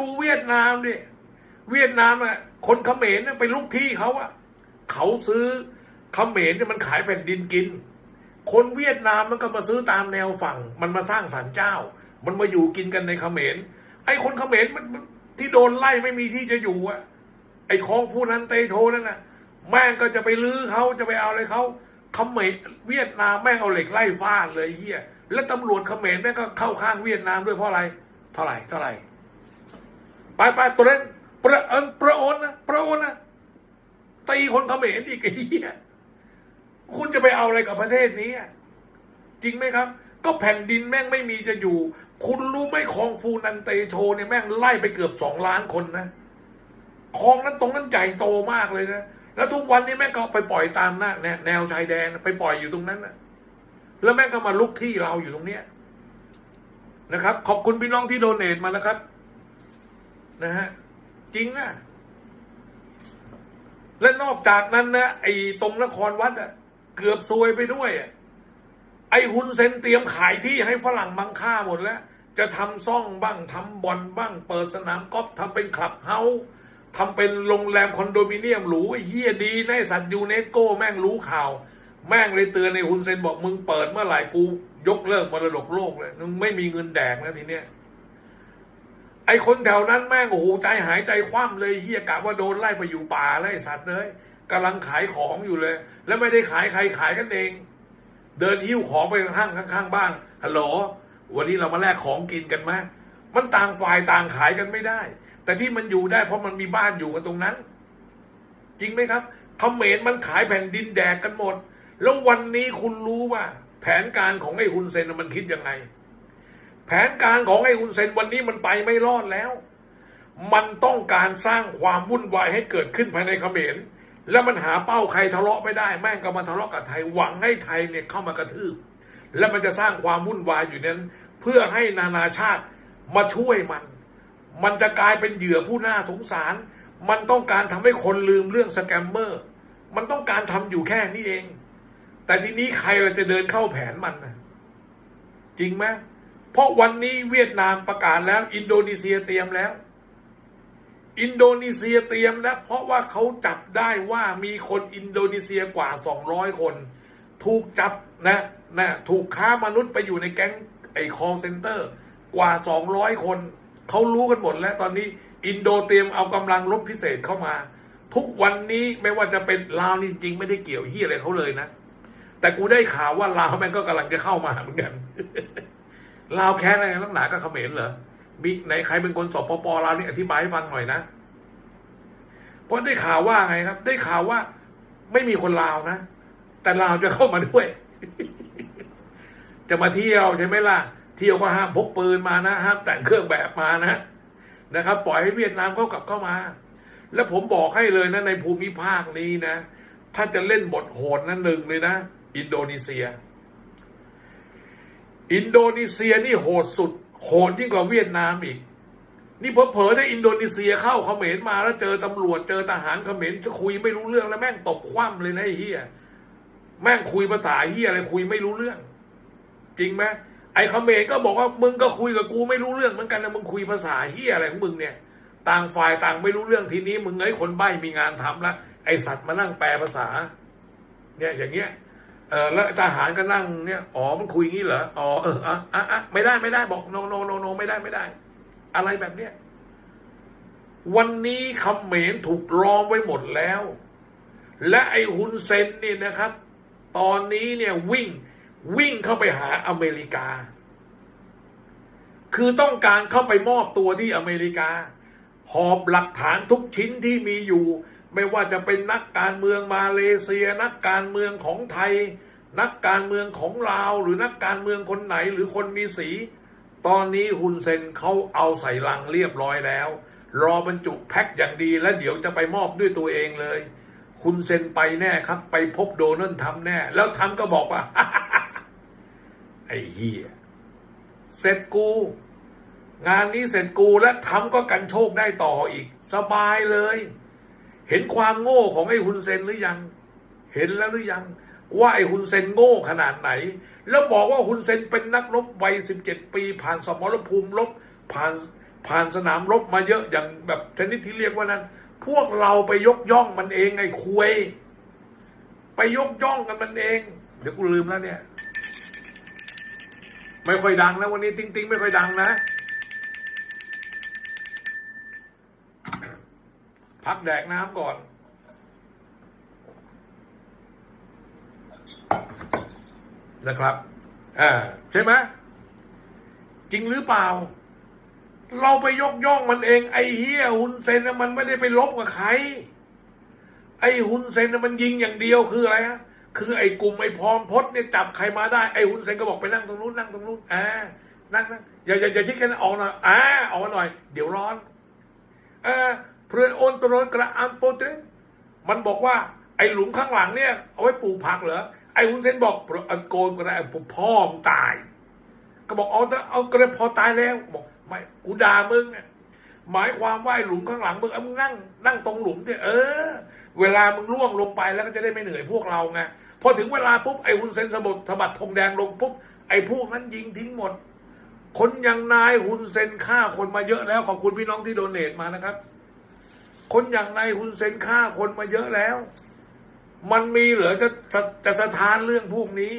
ดูเวียดนามดิเวียดนามอะคนเขมรเนี่ยไปลุกที่เขาอะเขาซื้อเขมรเนี่ยมันขายแผ่นดินกิน คนเวียดนามมันก็มาซื้อตามแนวฝั่ง มันมาสร้างศาลเจ้า มันมาอยู่กินกันในเขมรไอ้คนเขมรมันมันที่โดนไล่ไม่มีที่จะอยู่อะไอ้ของผู้นั้นเตโชนั่นน่ะแม่งก็จะไปลื้อเขาจะไปเอาอะไรเขาเขมรเวียดนามแม่งเอาเหล็กไล่ฟาดเลยเฮียแล้วตำรวจเขมรแม่งก็เข้าข้างเวียดนามด้วยเพราะอะไร เท่าไหร่เท่าไหร่ ไปไปตัวนั้นประเอิญประโอนนะประโอนนะตีคนเขมรอีกไอ้เหี้ยคุณจะไปเอาอะไรกับประเทศนี้จริงไหมครับ ก็แผ่นดินแม่งไม่มีจะอยู่ คุณรู้ไหมคลองฟูนันเตโชเนี่ยแม่งไล่ไปเกือบสองล้านคนนะคลองนั้นตรงนั้นใหญ่โตมากเลยนะแล้วทุกวันนี้แม่งก็ไปปล่อยตามหน้าแนวแนวชายแดนไปปล่อยอยู่ตรงนั้นนะแล้วแม่งก็มาลุกที่เราอยู่ตรงเนี้ยนะครับ ขอบคุณพี่น้องที่โดเนทมานะครับ นะฮะจริงอะและนอกจากนั้นนะไอ้ตรงนครวัดอะเกือบซวยไปด้วยอะไอ้ฮุนเซนเตรียมขายที่ให้ฝรั่งมังค่าหมดแล้ว จะทำซ่องบ้างทำบอลบ้าง เปิดสนามกอล์ฟทำเป็นคลับเฮาส์ทำเป็นโรงแรมคอนโดมิเนียมหรูไอ้เฮียดีในสัตว์ยูเนสโกแม่งรู้ข่าว แม่งเลยเตือนในฮุนเซนบอกมึงเปิดเมื่อไหร่กูยกเลิกมรดกโลกเลยมึงไม่มีเงินแดกแล้วทีเนี้ย ไอ้คนแถวนั้นแม่งโอ้โหใจหายใจคว่ำเลยเฮียกะว่าโดนไล่ไปอยู่ป่าแล้วไอสัตว์เลยกำลังขายของอยู่เลย แล้วไม่ได้ขายใครขายกันเอง เดินหิ้วของไปข้างข้างๆบ้านฮัลโหลวันนี้เรามาแลกของกินกันไหมมันต่างฝ่ายต่างขายกันไม่ได้ แต่ที่มันอยู่ได้เพราะมันมีบ้านอยู่กันตรงนั้น จริงไหมครับเขมรมันขายแผ่นดินแดกกันหมด แล้ววันนี้คุณรู้ว่า แผนการของไอ้ฮุนเซนมันคิดยังไง แผนการของไอ้ฮุนเซนวันนี้มันไปไม่รอดแล้ว มันต้องการสร้างความวุ่นวายให้เกิดขึ้นภายในเขมร แล้วมันหาเป้าใครทะเลาะไม่ได้ แม่งก็มาทะเลาะกับไทยหวังให้ไทยเนี่ยเข้ามากระทืบ แล้วมันจะสร้างความวุ่นวายอยู่นั้น เพื่อให้นานาชาติมาช่วยมัน มันจะกลายเป็นเหยื่อผู้น่าสงสาร มันต้องการทำให้คนลืมเรื่องสแกมเมอร์ มันต้องการทำอยู่แค่นี้เอง แต่ทีนี้ใครเราจะเดินเข้าแผนมันนะจริงไหม เพราะวันนี้เวียดนามประกาศแล้ว อินโดนีเซียเตรียมแล้ว อินโดนีเซียเตรียมแล้ว เพราะว่าเขาจับได้ว่ามีคนอินโดนีเซียกว่า 200 คน ถูกจับนะนะถูกค้ามนุษย์ไปอยู่ในแก๊งไอ้คอเซ็นเตอร์กว่า 200 คนเขารู้กันหมดแล้วตอนนี้อินโดเตรียมเอากำลังรบพิเศษเข้ามา ทุกวันนี้ไม่ว่าจะเป็นลาวนี่จริงๆ ไม่ได้เกี่ยวเฮียอะไรเขาเลยนะ แต่กูได้ข่าวว่าลาวแม่งก็กำลังจะเข้ามาเหมือนกัน ลาวแค้นอะไรลักหนาก็เขมรเหรอมีไหนใครเป็นคนสอบปปลาวนี่อธิบายให้ฟังหน่อยนะเพราะได้ข่าวว่าไงครับ ได้ข่าวว่า ไม่มีคนลาวนะแต่ลาวจะเข้ามาด้วย จะมาเที่ยวใช่ไหมล่ะ เที่ยวก็ห้ามพกปืนมานะห้ามแต่งเครื่องแบบมานะนะครับ ปล่อยให้เวียดนามเขากลับเข้ามา แล้วผมบอกให้เลยนะในภูมิภาคนี้นะ ถ้าจะเล่นบทโหดนะหนึ่งเลยนะ อินโดนีเซีย อินโดนีเซียนี่โหดสุด โหดยิ่งกว่าเวียดนามอีก นี่เผลอๆถ้าอินโดนีเซียเข้าเขมรมาแล้วเจอตำรวจเจอทหารเขมรจะคุยไม่รู้เรื่องแล้วแม่งตบคว่ำเลยนะไอ้เฮียแม่งคุยภาษาเฮียอะไรคุยไม่รู้เรื่อง จริงไหมไอ้เขมรก็บอกว่ามึงก็คุยกับกูไม่รู้เรื่องเหมือนกันนะมึงคุยภาษาเฮียอะไรของมึงเนี่ย ต่างฝ่ายต่างไม่รู้เรื่องทีนี้ มึงไอ้คนใบ้มีงานทำละไอ้สัตว์มานั่งแปลภาษา เนี่ยอย่างเงี้ย เออแล้วทหารก็นั่งเนี่ยอ๋อมันคุยงี้เหรออ๋อเอออะอะอะไม่ได้ไม่ได้บอก no no no no ไม่ได้ไม่ได้ อะไรแบบเนี้ยวันนี้คำเหมนถูกล้อมไว้หมดแล้ว และไอ้ฮุนเซนนี่นะครับ ตอนนี้เนี่ยวิ่งวิ่งเข้าไปหาอเมริกา คือต้องการเข้าไปมอบตัวที่อเมริกา หอบหลักฐานทุกชิ้นที่มีอยู่ ไม่ว่าจะเป็นนักการเมืองมาเลเซีย นักการเมืองของไทย นักการเมืองของลาว หรือนักการเมืองคนไหนหรือคนมีสี ตอนนี้ฮุนเซนเขาเอาใส่ลังเรียบร้อยแล้ว รอบรรจุแพ็คอย่างดีแล้วเดี๋ยวจะไปมอบด้วยตัวเองเลย คุณเซนไปแน่ครับ ไปพบโดนัลด์ทำแน่ แล้วทำก็บอกว่าไอ้เหี้ยเสร็จกู งานนี้เสร็จกูและทำก็กันโชคได้ต่ออีก สบายเลย เห็นความโง่ของไอ้ฮุนเซนหรือยัง เห็นแล้วหรือยัง ว่าไอ้ฮุนเซนโง่ขนาดไหน แล้วบอกว่าฮุนเซนเป็นนักรบวัยสิบเจ็ดปี ผ่านสมรภูมิรบผ่านผ่านสนามรบมาเยอะอย่างแบบชนิดที่เรียกว่านั้น พวกเราไปยกย่องมันเองไอ้คุยไปยกย่องกันมันเอง เดี๋ยวกูลืมแล้วเนี่ย ไม่ค่อยดังนะวันนี้ ติ๊งติ๊งไม่ค่อยดังนะ พักแดกน้ำก่อน นะครับอ่าใช่ไหมจริงหรือเปล่า เราไปยกย่องมันเอง ไอ้เฮียฮุนเซนน่ะมันไม่ได้ไปลบกับใคร ไอ้ฮุนเซนน่ะมันยิงอย่างเดียวคืออะไรฮะคือไอ้กลุ่มไอ้พรพจน์เนี่ยจับใครมาได้ไอ้ฮุนเซนก็บอกไปนั่งตรงนู้นนั่งตรงนู้นอ่านั่งนั่งอย่าอย่าอย่าชิดกันออกหน่อยอ่าออกหน่อย เดี๋ยวร้อน เออ เพื่อนโอนตรนกระอัมโปเตนมันบอกว่าไอ้หลุมข้างหลังเนี่ยเอาไว้ปลูกผักเหรอไอ้ฮุนเซนบอกโกนกระไรพ่อมงตาย ก็บอกเอาแต่เอากระพอตายแล้วบอกไม่กูด่ามึงอะหมายความว่าไอ้หลุมข้างหลังมึงเอามึงนั่งนั่งตรงหลุมเนี่ยเออ เวลามึงล่วงลงไปแล้วก็จะได้ไม่เหนื่อยพวกเราไงพอถึงเวลาปุ๊บไอ้ฮุนเซนสะบัดสะบัดธงแดงลงปุ๊บไอ้พวกนั้นยิงทิ้งหมด คนอย่างนายฮุนเซนฆ่าคนมาเยอะแล้วขอบคุณพี่น้องที่โดเนทมานะครับ คนอย่างนายฮุนเซนฆ่าคนมาเยอะแล้ว มันมีเหรอจะจะจะสะท้านเรื่องพวกนี้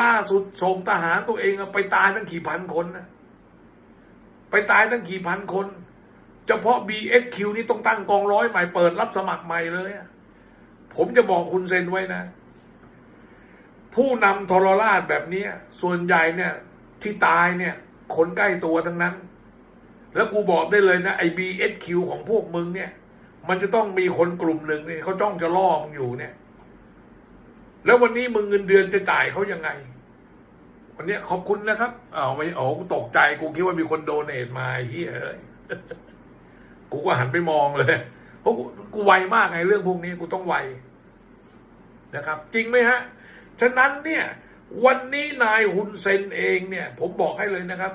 ล่าสุดส่งทหารตัวเองอะไปตายตั้งกี่พันคนนะไปตายตั้งกี่พันคนเฉพาะ BSQ นี่ต้องตั้งกองร้อยใหม่เปิดรับสมัครใหม่เลยผมจะบอกคุณเซนไว้นะ ผู้นำทรราชแบบนี้ส่วนใหญ่เนี่ย ที่ตายเนี่ย คนใกล้ตัวทั้งนั้น แล้วกูบอกได้เลยนะไอ้ BSQ ของพวกมึงเนี่ย มันจะต้องมีคนกลุ่มหนึ่งเนี่ยเขาจ้องจะล่อมึงอยู่เนี่ย แล้ววันนี้มึงเงินเดือนจะจ่ายเขายังไง วันเนี้ยขอบคุณนะครับอ้าวไม่อ๋อกูตกใจกูคิดว่ามีคนโดเนทมาเฮียเอ้ยกูก็หันไปมองเลยเพราะกูกูไวมากไงเรื่องพวกนี้กูต้องไวนะครับ จริงไหมฮะ ฉะนั้นเนี่ย วันนี้นายฮุนเซนเองเนี่ย ผมบอกให้เลยนะครับ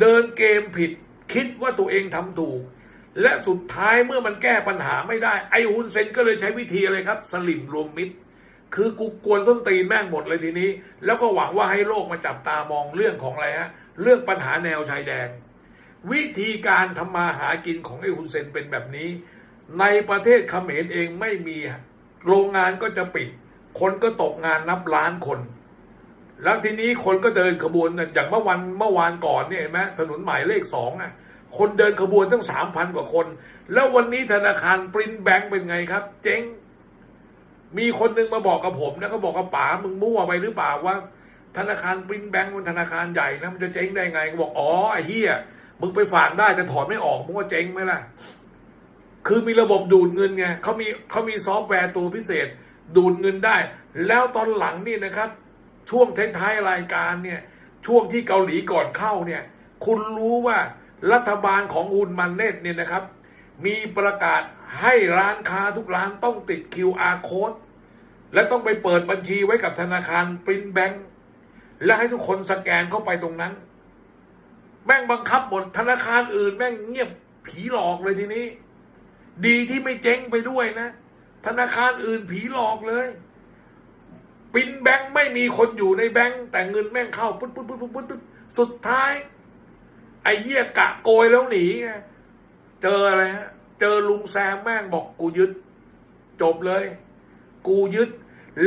เดินเกมผิดคิดว่าตัวเองทำถูก และสุดท้ายเมื่อมันแก้ปัญหาไม่ได้ ไอ้ฮุนเซนก็เลยใช้วิธีอะไรครับ สลิมรวมมิตร คือกูกวนส้นตีนแม่งหมดเลยทีนี้ แล้วก็หวังว่าให้โลกมาจับตามองเรื่องของอะไรฮะเรื่องปัญหาแนวชายแดน วิธีการทำมาหากินของไอ้ฮุนเซนเป็นแบบนี้ ในประเทศเขมรเองไม่มีโรงงานก็จะปิด คนก็ตกงานนับล้านคน แล้วทีนี้คนก็เดินขบวนอย่างเมื่อวันเมื่อวานก่อนเนี่ยเห็นไหมถนนหมายเลขสองอะ คนเดินขบวนตั้งสามพันกว่าคน แล้ววันนี้ธนาคารปรินแบงก์เป็นไงครับ เจ๊ง มีคนหนึงมาบอกกับผมนะเขาบอกกับป๋ามึงมั่วไปหรือเปล่าว่า ธนาคารปรินแบงก์มันธนาคารใหญ่นะมันจะเจ๊งได้ไงก็บอกอ๋อไอ้เหี้ยมึงไปฝากได้แต่ถอนไม่ออกมึงว่าเจ๊งไหมล่ะ คือมีระบบดูดเงินไงเขามีเขามีซอฟต์แวร์ตัวพิเศษ ดูดเงินได้ แล้วตอนหลังนี่นะครับ ช่วงท้ายๆรายการเนี่ย ช่วงที่เกาหลีก่อนเข้าเนี่ย คุณรู้ว่า รัฐบาลของอุนมันเนตเนี่ยนะครับ มีประกาศให้ร้านค้าทุกร้านต้องติด QR code และต้องไปเปิดบัญชีไว้กับธนาคารปริ้นแบงก์และให้ทุกคนสแกนเข้าไปตรงนั้น แม่งบังคับหมดธนาคารอื่น แม่งเงียบผีหลอกเลยทีนี้ ดีที่ไม่เจ๊งไปด้วยนะ ธนาคารอื่นผีหลอกเลยปินแบงค์ไม่มีคนอยู่ในแบงค์แต่เงินแม่งเข้าปุ๊บปุ๊บปุ๊บปุ๊บปุ๊บสุดท้าย ไอ้เหี้ยกะโกยแล้วหนีไงเจออะไรฮะเจอลุงแซมแม่งบอกกูยึด จบเลย กูยึด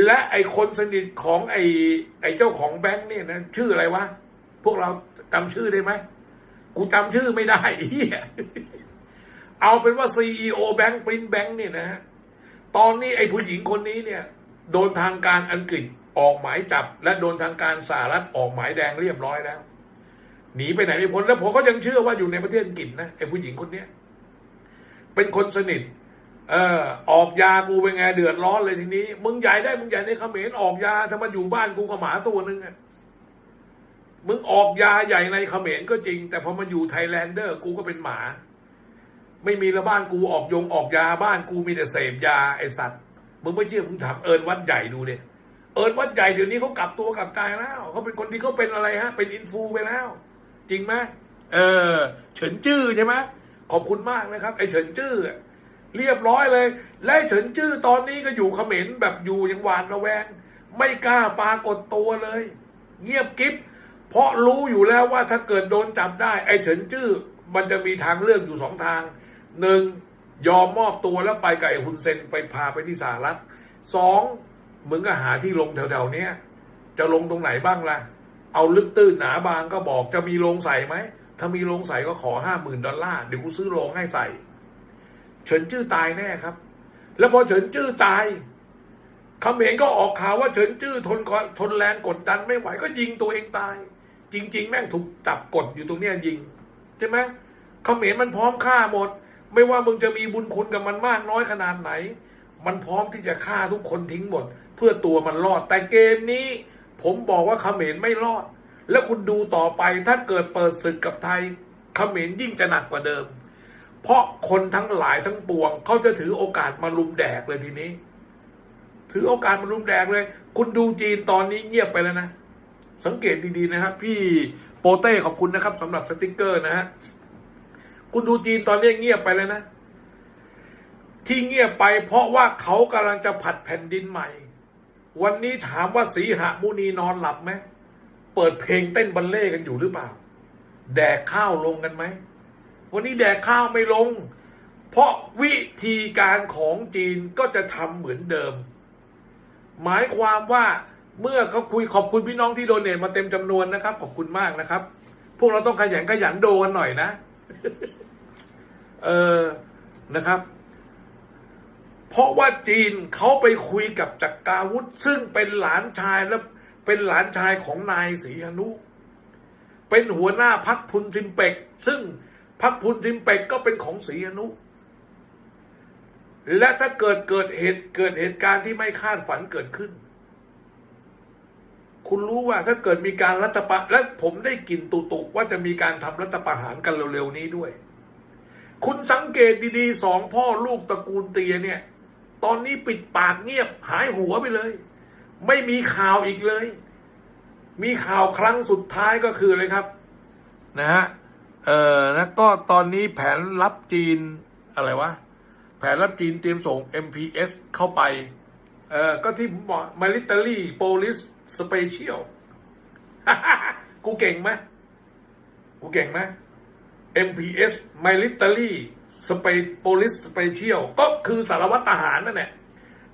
และไอ้คนสนิทของไอ้ไอ้เจ้าของแบงค์เนี่ยนะชื่ออะไรวะพวกเราจำชื่อได้ไหมกูจำชื่อไม่ได้เหี้ยเอาเป็นว่า CEO แบงค์ปรินแบงค์เนี่ยนะฮะตอนนี้ไอ้ผู้หญิงคนนี้เนี่ย โดนทางการอังกฤษออกหมายจับ และโดนทางการสหรัฐออกหมายแดงเรียบร้อยแล้ว หนีไปไหนไม่พ้นแล้วผมก็ยังเชื่อว่าอยู่ในประเทศอังกฤษนะไอ้ผู้หญิงคนเนี้ยเป็นคนสนิท เออออกยากูเป็นไงเดือดร้อนเลยทีนี้ มึงใหญ่ได้มึงใหญ่ในเขมรออกยาถ้ามาอยู่บ้านกูกับหมาตัวนึงอะมึงออกยาใหญ่ในเขมรก็จริง แต่พอมาอยู่ไทยแลนเดอร์ กูก็เป็นหมา ไม่มีละบ้านกูออกยงออกยาบ้านกูมีแต่เสพยาไอสัตว์มึงไม่เชื่อมึงถามเอิญวัดใหญ่ดูเลยเอิญวัดใหญ่เดี๋ยวนี้เขากลับตัวกลับใจแล้วเขาเป็นคนที่เขาเป็นอะไรฮะ เป็นอินฟูไปแล้ว จริงไหมเออ เฉินจื้อใช่ไหมขอบคุณมากนะครับ ไอ้เฉินจื้อเรียบร้อยเลย และไอ้เฉินจื้อตอนนี้ก็อยู่เขมรแบบอยู่ย่างหวาดระแวง ไม่กล้าปรากฏตัวเลย เงียบกิ๊บเพราะรู้อยู่แล้วว่าถ้าเกิดโดนจับได้ ไอ้เฉินจื้อมันจะมีทางเลือกอยู่สองทางหนึ่งยอมมอบตัวแล้วไปกับไอ้ฮุนเซนไปพาไปที่สหรัฐสองมึงก็หาที่ลงแถวๆเนี้ยจะลงตรงไหนบ้างล่ะ เอาลึกตื้นหนาบางก็บอกจะมีโรงใส่ไหม ถ้ามีโรงใส่ก็ขอห้าหมื่นดอลลาร์เดี๋ยวกูซื้อโรงให้ใส่ เฉินจื้อตายแน่ครับ แล้วพอเฉินจื้อตายเขมรก็ออกข่าวว่าเฉินจื้อทนกอทนแรงกดดันไม่ไหวก็ยิงตัวเองตาย จริง ๆ แม่งถูกจับกดอยู่ตรงเนี้ยยิงใช่ไหมเขมรมันพร้อมฆ่าหมด ไม่ว่ามึงจะมีบุญคุณกับมันมากน้อยขนาดไหน มันพร้อมที่จะฆ่าทุกคนทิ้งหมด เพื่อตัวมันรอดแต่เกมนี้ ผมบอกว่าเขมรไม่รอด แล้วคุณดูต่อไปถ้าเกิดเปิดศึกกับไทยเขมรยิ่งจะหนักกว่าเดิม เพราะคนทั้งหลายทั้งปวงเขาจะถือโอกาสมาลุมแดกเลยทีนี้ ถือโอกาสมาลุมแดกเลย คุณดูจีนตอนนี้เงียบไปแล้วนะ สังเกตดีๆนะครับพี่โปเต้ขอบคุณนะครับสำหรับสติกเกอร์นะฮะคุณดูจีนตอนนี้เงียบไปแล้วนะที่เงียบไปเพราะว่าเขากำลังจะผัดแผ่นดินใหม่ วันนี้ถามว่าสีหมุนีนอนหลับไหมเปิดเพลงเต้นบัลเล่กันอยู่หรือเปล่า แดกข้าวลงกันไหม วันนี้แดกข้าวไม่ลง เพราะวิธีการของจีนก็จะทำเหมือนเดิม หมายความว่าเมื่อเขาคุยขอบคุณพี่น้องที่โดนเนทมาเต็มจำนวนนะครับ ขอบคุณมากนะครับ พวกเราต้องขยันขยันโดนหน่อยนะ เออนะครับ เพราะว่าจีนเขาไปคุยกับจักราวุธ ซึ่งเป็นหลานชายและเป็นหลานชายของนายศรีหนุ เป็นหัวหน้าพักพุนซิมเป็ก ซึ่งพักพุนซิมเป็กก็เป็นของศรีหนุ และถ้าเกิดเกิดเหตุเกิดเหตุการณ์ที่ไม่คาดฝันเกิดขึ้น คุณรู้ว่าถ้าเกิดมีการรัฐประและผมได้กลินตุตุว่าจะมีการทำรัฐประหารกันเร็วๆนี้ด้วย คุณสังเกตดีๆสองพ่อลูกตระกูลเตียเนี่ย ตอนนี้ปิดปากเงียบหายหัวไปเลย ไม่มีข่าวอีกเลย มีข่าวครั้งสุดท้ายก็คือเลยครับ นะฮะเออแล้วก็ตอนนี้แผนรับจีนอะไรวะ แผนรับจีนเตรียมส่ง MPS เข้าไป เออก็ที่มบอก military police special กูเก่งไหมกูเก่งไหม MPS military Spe- police special ก็คือสารวัตรทหารนั่นแหละ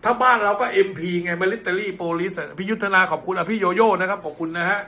ถ้าบ้านเราก็ MP ไงมิลิเตอรี่โปลิสพี่ยุทธนาขอบคุณอะพี่โยโย่นะครับขอบคุณนะฮะ